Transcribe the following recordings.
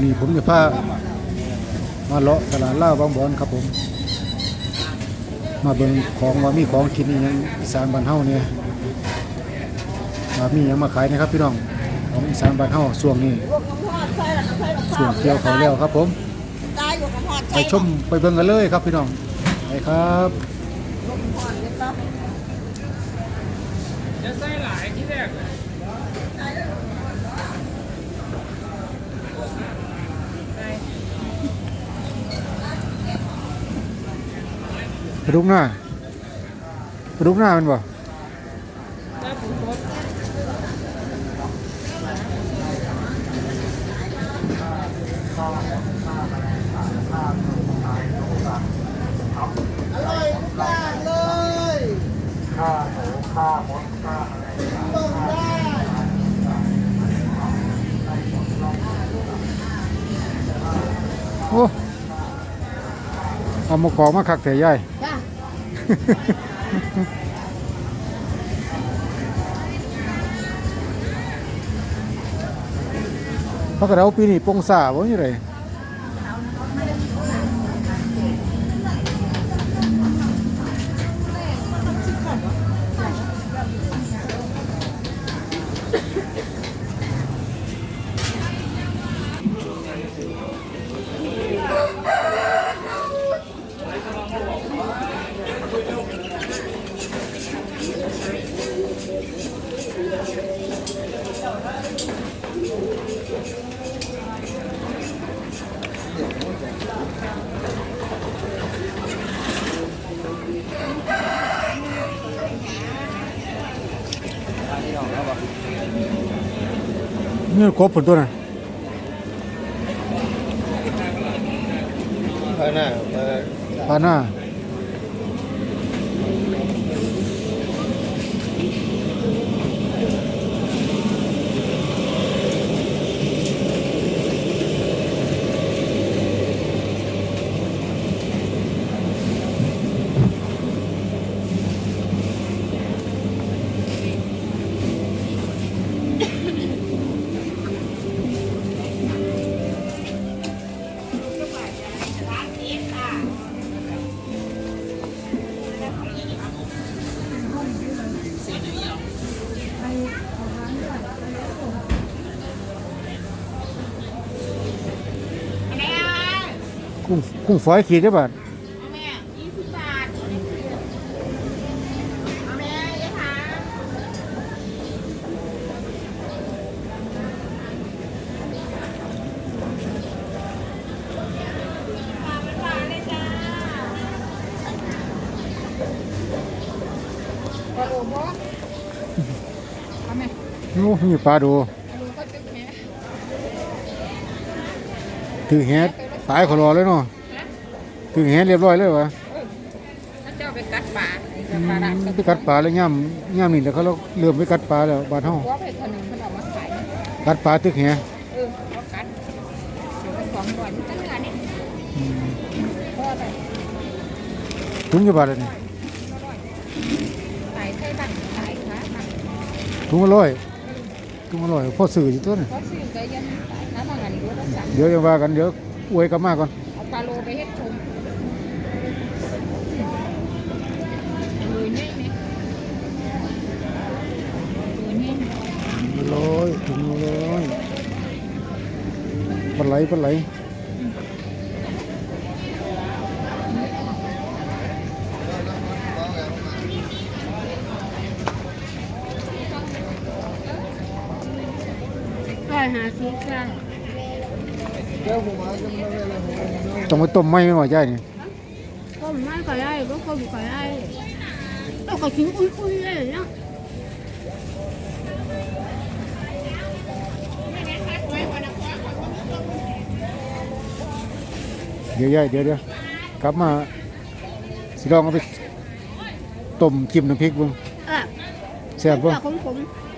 วันนี้ผมจะพามาเลาะตลาดล่าบางบอนครับผม มาเบิ่งของว่ามีของกินอหยังอีสานบ้านเฮาเนี่ยว่ามีหยังมาขายนะครับพี่น้องของอีสานบ้านเฮาช่วงนี้ลวกน้ำทอดใส่ละใส่ละช่วงเกี่ยวเขาแล้วครับผม ไปชมไปเบิ่งกันเลยครับพี่น้องไปครับลวกน้ำทอดเลยครับจะใส่หลายที่แรก เลยกระดุกหน้าระดุกหน้ามันบ่อร่อยทุกเลยข้าหมูข้ามดข้าอะไรโอ้เอามาของมาคักแต่ใหญ่ พระกระเราปีนี้ปงสาบ่ยู่ไร นี่กบผลตั กุ้งฝอยขีดได้บาทแม่ยี่สิบบาทเอาแม่ยายถามโอ้มีปลาดูถือแหดตายขอรอเลยเนาะ ถือแหดเรียบร้อยเลยวะถ้าเจ้าไปกัดปลาอืมไปกัดปลาแล้วย่ำย่ำนี่แล้วเขาเริ่มไปกัดปลาแล้วบ้านเฮาว่าไปถนนเขาเอามาขายกัดปลาตึกแหเออเขากัดเดี๋ยวไปสองร้อยนี่ตั้งเงินนี่อืมเพราะอะไรถุงกี่บาทเลยนี่ขายไส้บังขายขาบังถุงละร้อยถุงละร้อยพ่อสื่ออยู่ตัวนี่เพราะซื้อก็ยังขายน้ำมันเงินรู้แล้วสั่งเดี๋ยวยังว่ากันเดี๋ยวอวยกลับมาก่อนเอาปลาโลไปเฮ็ดชม ร้อยถุงละร้อยปลาไหลปลาไหลร้อยห้าสิบค่ะเจ้าผมมาจะไม่ได้เลยผมต้องไปต้มไหมหน่อยใช่นี่ก็ไม่ก็ได้ก็ก็ไม่ก็ได้เราก็กินอุ้ยๆเลยเนาะ เดี๋ยวย่ายเดี๋ยวเดี๋ยวกลับมาสิลองเอาไปต้มจิ้มน้ำพริกเบิ่งเออแซ่บบ่ของผมโ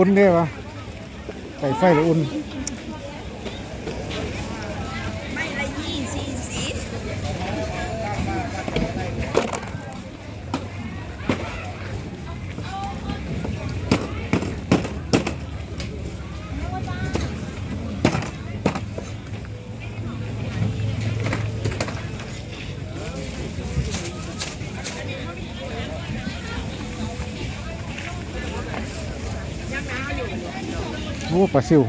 อุ่นเด้วะใส่ไฟแล้วอุ่น ปลาซิว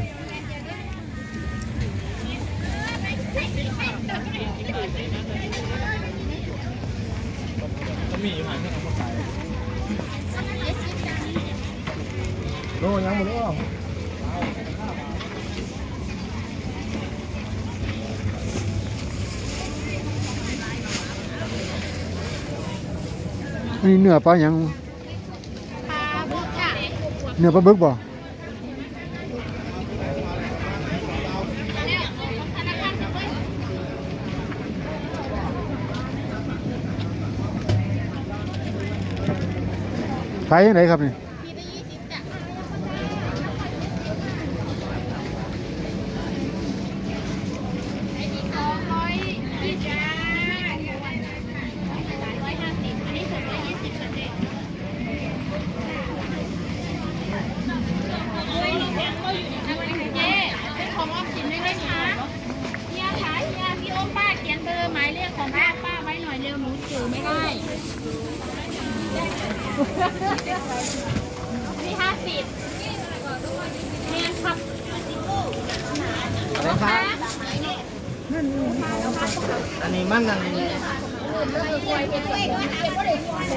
โลยังหมดแล้ว อันนี้เนื้อปลาหยัง ปลาบึกจ้ะ เนื้อปลาบึกบ่ขายยังไงครับนี่ มีได้ยี่สิบจ้ะไอ้นี่สองร้อยยี่สิบร้อยห้าสิบอันนี้สองร้อยยี่สิบค่ะเจ๊โอ้ยลูกแพงก็อ ป้าเขียนเบอร์หมายเลขของป้าป้าไว้หน่อยเร็วหนูถือไม่ได้ นี่ห้าสิบเนี่ยครับอะไรครับอันนี้มันอันนี้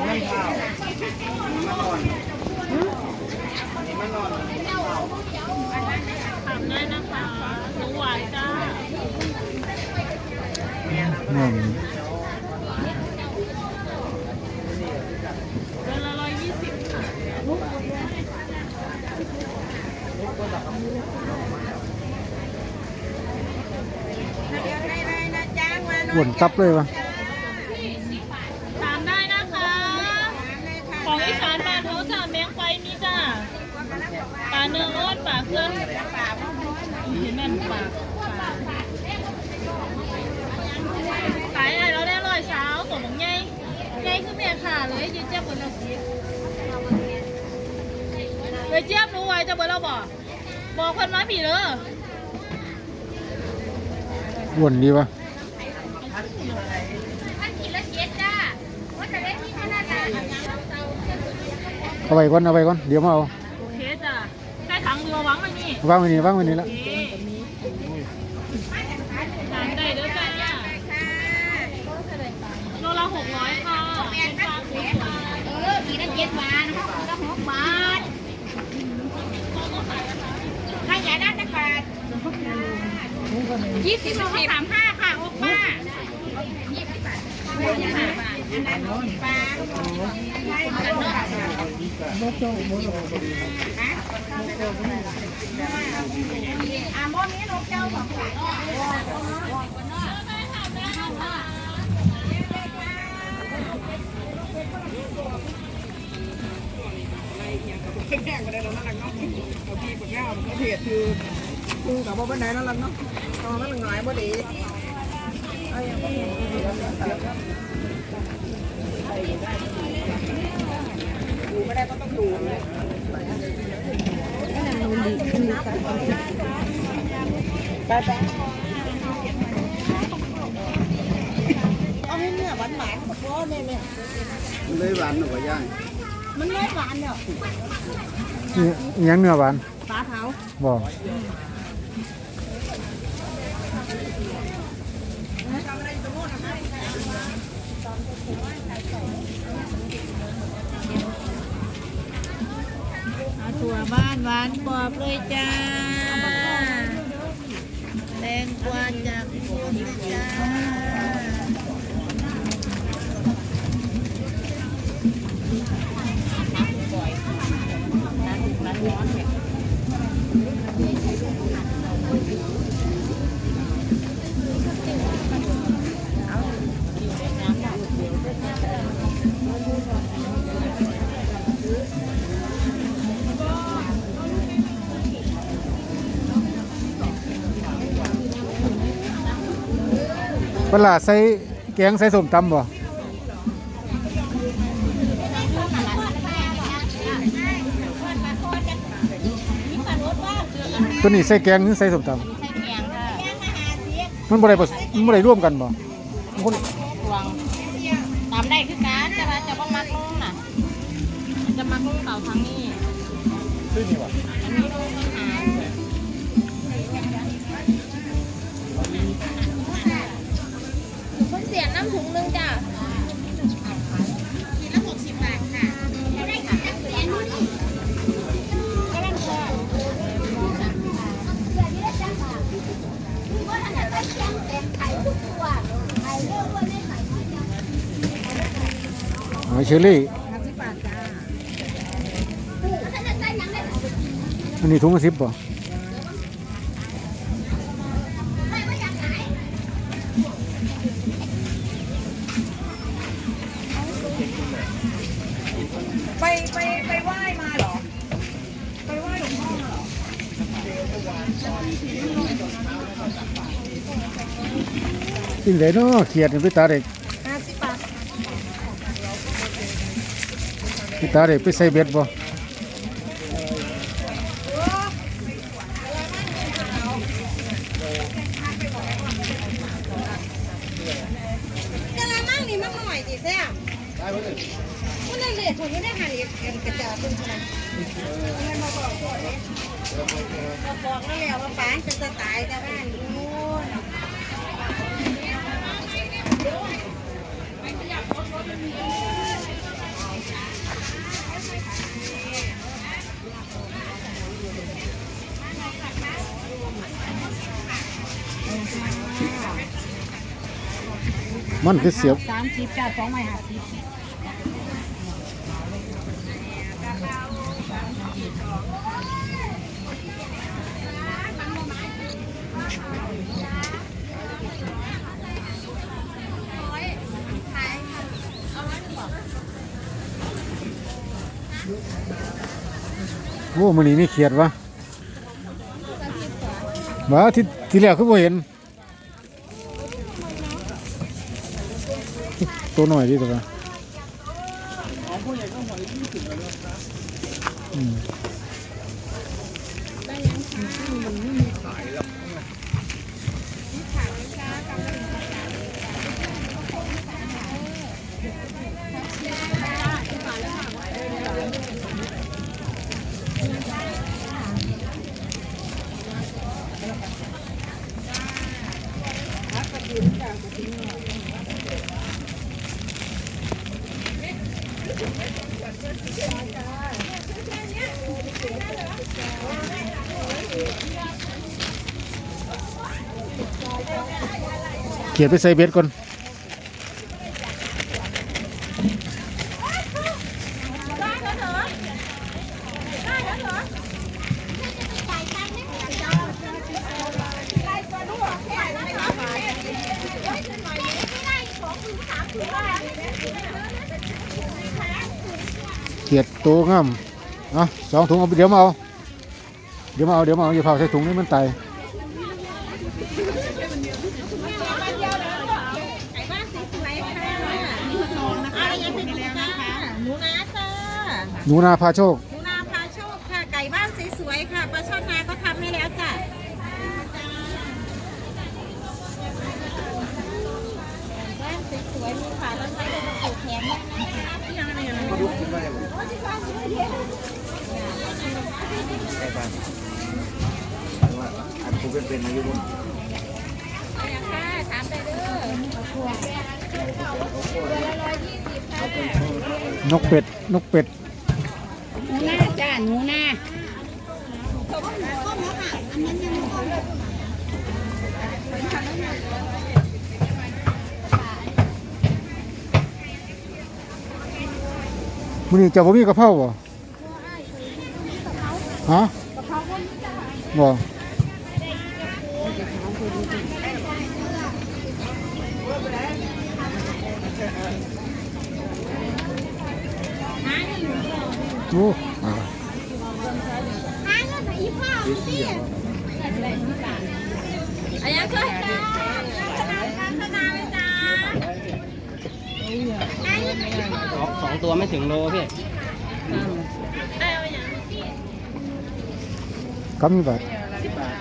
มันข้าวอันนี้มันนอนถามได้นะคะหนูหวานจ้า นั่น เดือนละร้อยยี่สิบ อ้วนตับเลยวะถามได้นะคะ ของอีสานบ้านเขาจ้าแมงไฟมีจ้าปลาเนื้ออ้นปลาเครื่องเห็นแม่นปลาขายอะไรเราได้ร้อยเช้าตัวของใหญ่ใหญ่คือแม่ขาเลยยืนเจี๊ยบบนเราสิเลยเจี๊ยบรู้ไว้จะเบอร์เราบอกบอกคนมาผีเลยอ้วนดีวะ เจ็ดจ้าว่าจะได้ที่ขนาดไหนเอาไว้ก่อนเอาไว้ก่อนเดี๋ยวมาเอาโอเคจ้ะใช้ถังเรือหวังไว้นี่วางไว้นี่วางไว้นี่ละโอเคทานได้เด้อจ้าโลละหกร้อยค่ะเป็นปลาคูค่ะเออขีดละเจ็ดบาทนะคะขีดละหกบาทถ้าอยากได้ตะกาดยี่สิบสองสามห้าค่ะโอ้ป้า แข่งกันได้แล้วนั่นแหละเนาะเอาพี่ปักง่ามเขาเพียดคือกูกับบ่บันไดนั่นแหละเนาะตอนนั้นหงายบ่ดี ดูไม่ได้ก็ต้องดูเลยไปไปเอาให้เนื้อห เอาถั่วบ้านหวานกรอบเลยจ้าแตงกวาจากโคนเลยจ้าอ ปลาร้าใส่แกงใส่ส้มตำบ่ตัวนี้ใส่แกงหรือใส่ส้มตำมันบ่ได้ผสมันบ่ได้ร่วมกันบ่มันคนตามได้คือการจะมาจะว่ามักลงน่ะจะมักลงเต่าทางนี้อันนี้ลงปัญหาคนเสีำถุงนึงจ้ะกินละหกสิบบาทค่ะได้ค่ะเสียนนี่ก็ลังพอหอยเชอรี่อันนี้ถุงละสิบบ่ ไปไปไปไหว้มาเหรอ ไปไหว้หลวงพ่อมาเหรอกินได้เนาะเขียดนี่ไปตาเด็กห้าสิบบาทไปตาเด็กไปใส่เบ็ดบ่ กะละมังนี่มันหน่อยดิแซ่บได้บ่เลย มันเลยเลยผมไม่ได้หันอีกอันกระจาเป็นขนาดมันมาบอกตัวนี้บอกแล้วแล้วว่าป้าจะจะตายแต่ว่านู่นมันคือเสียบ สามสิบจ้าสองไม้ห้าสิบ อ้มื้อนี้มีเขียดวะว่าที่ที่แรกคือบ่เห็น ตัวหน่อยดิตัวละอืม เขียนไปใส่เบ็ดก่อน เขียดโตงามเอะสองถุงเอาเดี๋ยวมาเอา เดี๋ยวมาเอาเดี๋ยวมาเอาอย่าเผาใส่ถุงนี่มันไตายไก่บ้านสว ใช่ป่ะว่าอันกูเป็นเป็นอายุบ่ค่ะถามได้เด้อนกเป็ด นกเป็ดหนูนาจ้าหนูนามื้อนี้เจ้าบ่มีกะเพราบ่ ฮะบ่โอ้อ่อันยัคยจ้สองตัวไม่ถึงโลพี่ กำมีบาทสิบบาท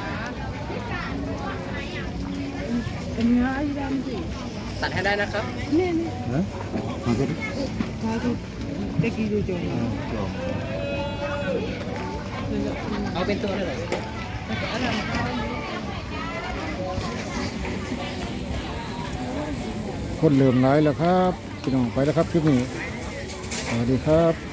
ตัดให้ได้นะครับนะมาดูดิเอาเป็นตัวเลยเหรอคนเริ่มร้ายแล้วครับพี่น้องไปแล้วครับคลิปนี้สวัสดีครับ